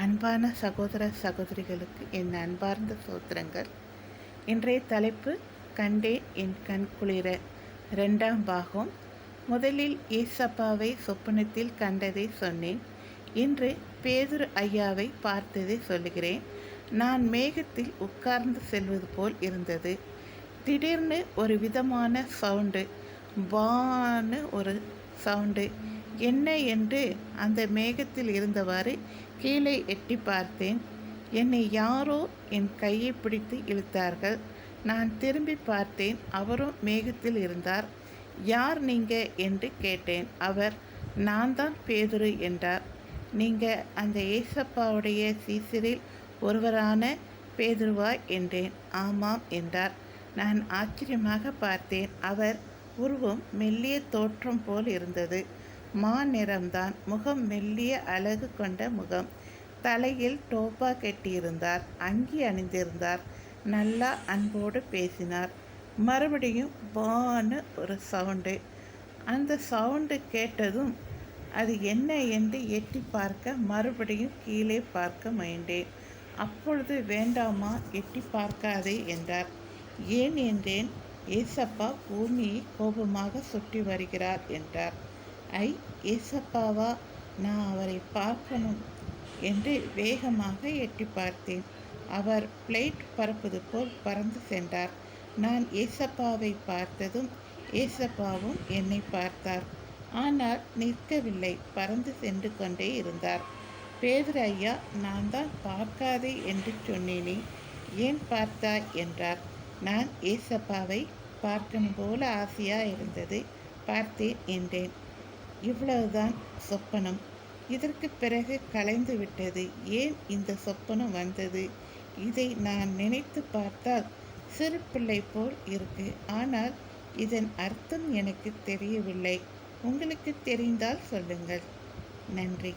அன்பான சகோதர சகோதரிகளுக்கு என் அன்பார்ந்த சோத்திரங்கள். இன்றைய தலைப்பு கண்டே என் கண் குளிர. ரெண்டாம் பாகம். முதலில் ஏசப்பாவை சொப்பனத்தில் கண்டதை சொன்னேன். இன்று பேதுரு ஐயாவை பார்த்ததை சொல்லுகிறேன். நான் மேகத்தில் உட்கார்ந்து செல்வது போல் இருந்தது. திடீர்னு ஒரு விதமான சவுண்டு பான்னு ஒரு சவுண்டு. என்ன என்று அந்த மேகத்தில் இருந்தவாறு கீழே எட்டி பார்த்தேன். என்னை யாரோ என் கையை பிடித்து இழுத்தார்கள். நான் திரும்பி பார்த்தேன் அவரும் மேகத்தில் இருந்தார். யார் நீங்க? என்று கேட்டேன். அவர் நான் தான் பேதுரு என்றார். நீங்கள் அந்த ஏசப்பாவுடைய சீசரில் ஒருவரான பேதுருவா என்றேன். ஆமாம் என்றார். நான் ஆச்சரியமாக பார்த்தேன். அவர் உருவம் மெல்லிய தோற்றம் போல் இருந்தது. மா நிறம்தான். முகம் மெல்லிய அழகு கொண்ட முகம். தலையில் டோப்பா கட்டியிருந்தார். அங்கி அணிந்திருந்தார். நல்லா அன்போடு பேசினார். மறுபடியும் பான்னு ஒரு சவுண்டு. அந்த சவுண்டு கேட்டதும் அது என்ன என்று எட்டி பார்க்க மறுபடியும் கீழே பார்க்க முயன்றேன். அப்பொழுது வேண்டாமா எட்டி பார்க்காதே என்றார். ஏன் என்றேன்? ஏசப்பா பூமியை கோபமாக சுற்றி வருகிறார் என்றார். ஐ ஏசப்பாவா நான் அவரை பார்க்கணும் என்று வேகமாக எட்டி பார்த்தேன். அவர் பிளேட் பறப்பது போல் பறந்து சென்றார். நான் ஏசப்பாவை பார்த்ததும் ஏசப்பாவும் என்னை பார்த்தார். ஆனால் நிற்கவில்லை பறந்து சென்று கொண்டே இருந்தார். பேதர் ஐயா நான் தான் பார்க்காதே என்று சொன்னேனே ஏன் பார்த்தாய் என்றார். நான் ஏசப்பாவை பார்க்கணும் போல ஆசையாக இருந்தது பார்த்தேன் என்றேன். இவ்வளவுதான் சொப்பனம். இதற்கு பிறகு கலைந்து விட்டது. ஏன் இந்த சொப்பனம் வந்தது? இதை நான் நினைத்து பார்த்தால் சிறு பிள்ளை போல் இருக்கு. ஆனால் இதன் அர்த்தம் எனக்கு தெரியவில்லை. உங்களுக்கு தெரிந்தால் சொல்லுங்கள். நன்றி.